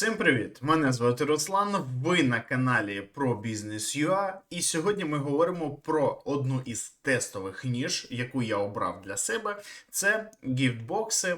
Всім привіт! Мене звати Руслан. Ви на каналі про бізнес UA. І сьогодні ми говоримо про одну із тестових ніж, яку я обрав для себе. Це гіфтбокси,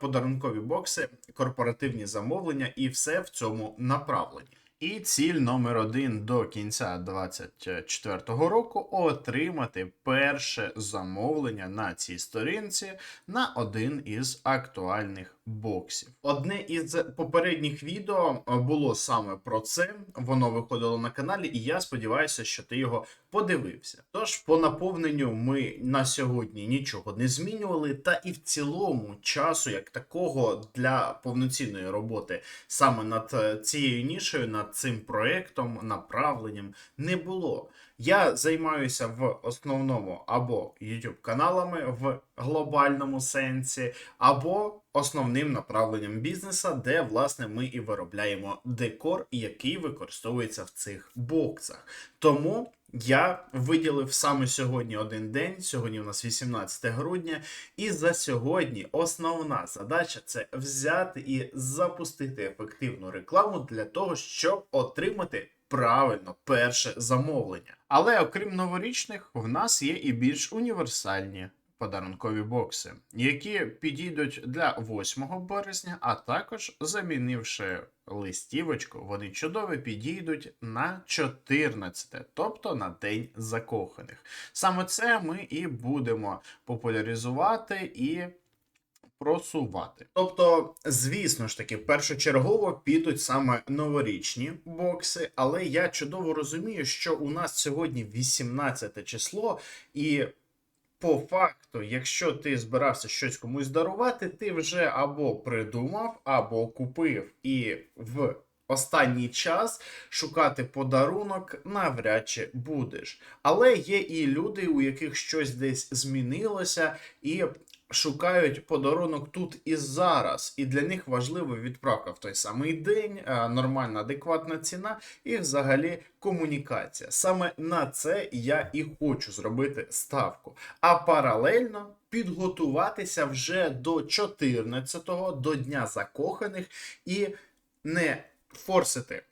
подарункові бокси, корпоративні замовлення і все в цьому направленні. І ціль номер один до кінця 2024 року отримати перше замовлення на цій сторінці на один із актуальних боксів. Одне із попередніх відео е, було саме про це. Воно виходило на каналі, і я сподіваюся, що ти його подивився. Тож по наповненню ми на сьогодні нічого не змінювали, та і в цілому часу, як такого для повноцінної роботи саме над е, цією нішею, над цим проектом, направленням не було. Я займаюся в основному або YouTube каналами в глобальному сенсі, або основним направленням бізнеса, де власне ми і виробляємо декор, який використовується в цих боксах. Тому я виділив саме сьогодні один день. Сьогодні у нас 18 грудня, і за сьогодні основна задача це взяти і запустити ефективну рекламу для того, щоб отримати правильно перше замовлення. Але окрім новорічних, в нас є і більш універсальні подарункові бокси, які підійдуть для 8 березня, а також замінивши листівочку, вони чудово підійдуть на 14, тобто на День закоханих. Саме це ми і будемо популяризувати і просувати. Тобто, звісно ж таки, першочергово підуть саме новорічні бокси, але я чудово розумію, що у нас сьогодні 18 число, і по факту, якщо ти збирався щось комусь дарувати, ти вже або придумав, або купив і в. Останній час шукати подарунок навряд чи будеш. Але є і люди, у яких щось десь змінилося, і шукають подарунок тут і зараз, і для них важлива відправка в той самий день, е, нормальна, адекватна ціна і взагалі комунікація. Саме на це я і хочу зробити ставку. А паралельно підготуватися вже до 14-го, до Дня закоханих, і не форсити.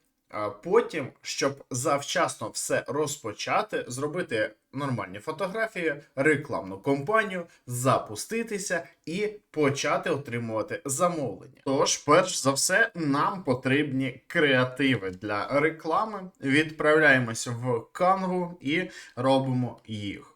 Потім, щоб завчасно все розпочати, зробити нормальні фотографії, рекламну кампанію, запуститися і почати отримувати замовлення. Тож, перш за все, нам потрібні креативи для реклами. Відправляємося в кангу і робимо їх.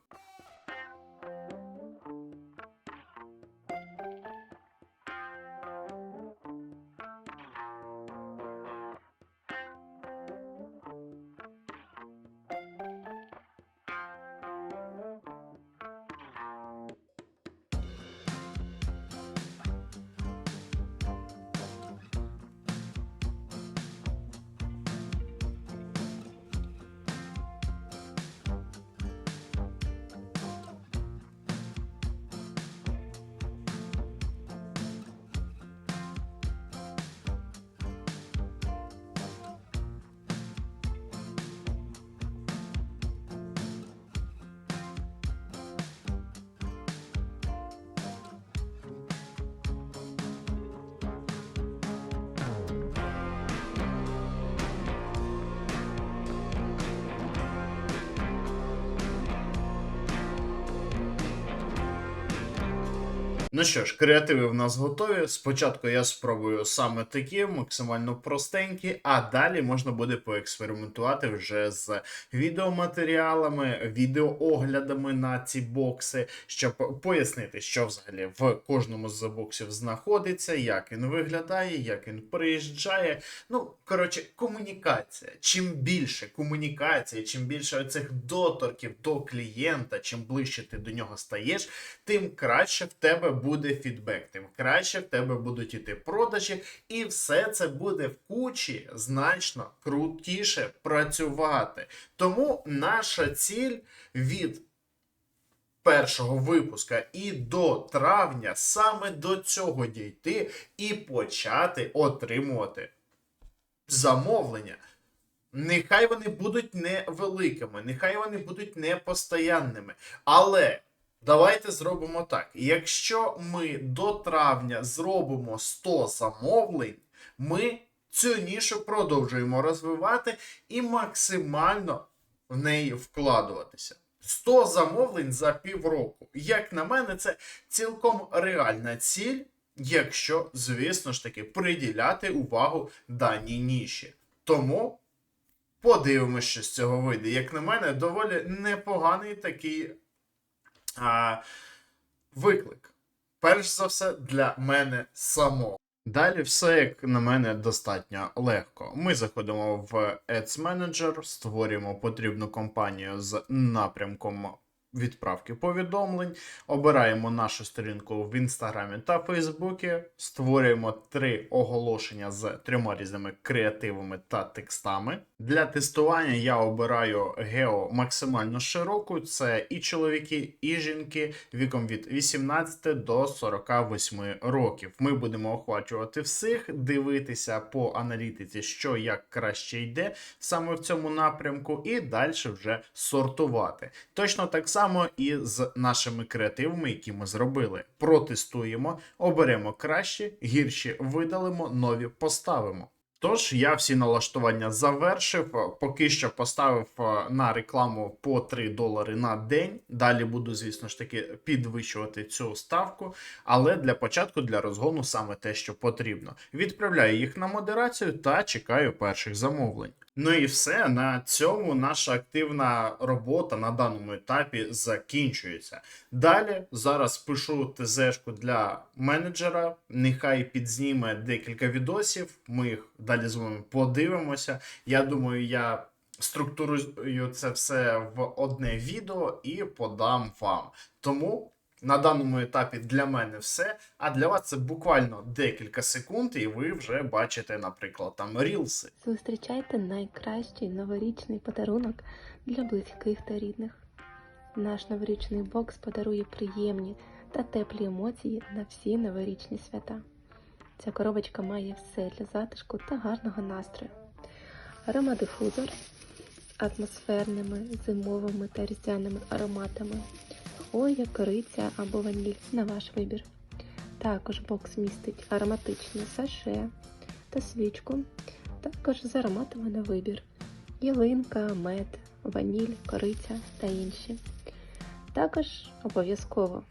Ну що ж, креативи в нас готові. Спочатку я спробую саме такі, максимально простенькі, а далі можна буде поекспериментувати вже з відеоматеріалами, відеооглядами на ці бокси, щоб пояснити, що взагалі в кожному з боксів знаходиться, як він виглядає, як він приїжджає. Ну, коротше, комунікація. Чим більше комунікації, чим більше цих доторків до клієнта, чим ближче ти до нього стаєш, тим краще в тебе буде фідбек, тим краще в тебе будуть іти продажі, і все це буде в кучі значно крутіше працювати. Тому наша ціль від першого випуска і до травня саме до цього дійти і почати отримувати замовлення. Нехай вони будуть невеликими, нехай вони будуть непостоянними. Але давайте зробимо так: якщо ми до травня зробимо 100 замовлень, ми цю нішу продовжуємо розвивати і максимально в неї вкладуватися. 100 замовлень за півроку. Як на мене, це цілком реальна ціль, якщо, звісно ж таки, приділяти увагу даній ніші. Тому подивимося, що з цього вийде. Як на мене, доволі непоганий такий а, виклик. Перш за все, для мене самого. Далі все, як на мене, достатньо легко. Ми заходимо в Ads Manager, створюємо потрібну компанію з напрямком відправки повідомлень, обираємо нашу сторінку в інстаграмі та Фейсбуці, створюємо три оголошення з трьома різними креативами та текстами. Для тестування я обираю гео максимально широку. Це і чоловіки, і жінки віком від 18 до 48 років. Ми будемо охвачувати всіх, дивитися по аналітиці, що як краще йде саме в цьому напрямку, і далі вже сортувати. Точно так само і з нашими креативами, які ми зробили. Протестуємо, оберемо краще, гірші видалимо, нові поставимо. Тож я всі налаштування завершив. Поки що поставив е, на рекламу по 3 долари на день. Далі буду, звісно ж таки, підвищувати цю ставку. Але для початку для розгону саме те, що потрібно. Відправляю їх на модерацію та чекаю перших замовлень. Ну і все на цьому наша активна робота на даному етапі закінчується. Далі зараз пишу ТЗшку для менеджера. Нехай підзніме декілька відосів. Ми їх далі з вами подивимося. Я думаю, я структурую це все в одне відео і подам вам. Тому. На даному етапі для мене все, а для вас це буквально декілька секунд, і ви вже бачите, наприклад, там рілси. Зустрічайте найкращий новорічний подарунок для близьких та рідних. Наш новорічний бокс подарує приємні та теплі емоції на всі новорічні свята. Ця коробочка має все для затишку та гарного настрою. Аромадифузор атмосферними, зимовими та різдвяними ароматами. Хвоя, кориця або ваніль на ваш вибір. Також бокс містить ароматичне саше та свічку, також з ароматами на вибір. Ялинка, мед, ваніль, кориця та інші. Також обов'язково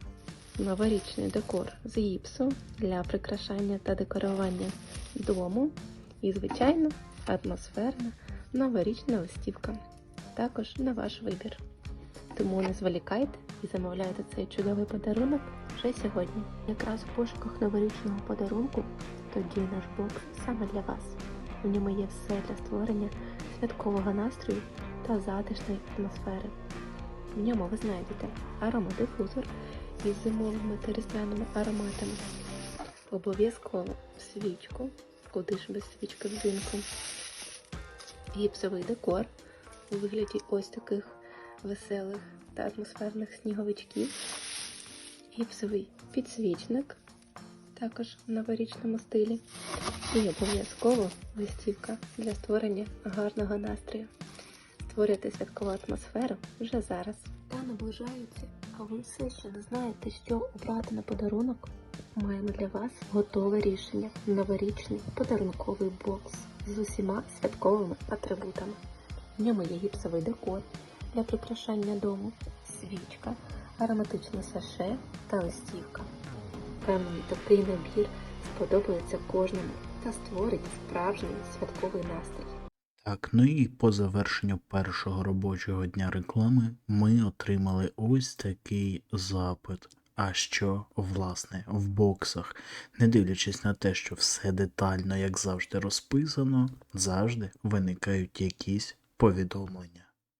новорічний декор з гіпсу для прикрашання та декорування дому. І, звичайно, атмосферна новорічна листівка. Також на ваш вибір. Тому не зволікайте і замовляйте цей чудовий подарунок вже сьогодні. Якраз в пошуках новорічного подарунку тоді наш бокс саме для вас. У ньому є все для створення святкового настрою та затишної атмосфери. В ньому ви знайдете аромадифузор із зимовими та різдвяними ароматами. Обов'язково свічку, куди ж без свічки взимку, гіпсовий декор у вигляді ось таких веселих та атмосферних сніговичків, гіпсовий підсвічник, також в новорічному стилі, і обов'язково листівка для створення гарного настрою. Створюйте святкову атмосферу вже зараз. Та наближаються, а ви все ще не знаєте, що обрати на подарунок? Маємо для вас готове рішення новорічний подарунковий бокс з усіма святковими атрибутами. В ньому є гіпсовий декор для прикрашання дому, свічка, ароматичне саше та листівка. Певний такий набір сподобається кожному та створить справжній святковий настрій. Так, ну і по завершенню першого робочого дня реклами ми отримали ось такий запит. А що, власне, в боксах, не дивлячись на те, що все детально, як завжди, розписано, завжди виникають якісь повідомлення.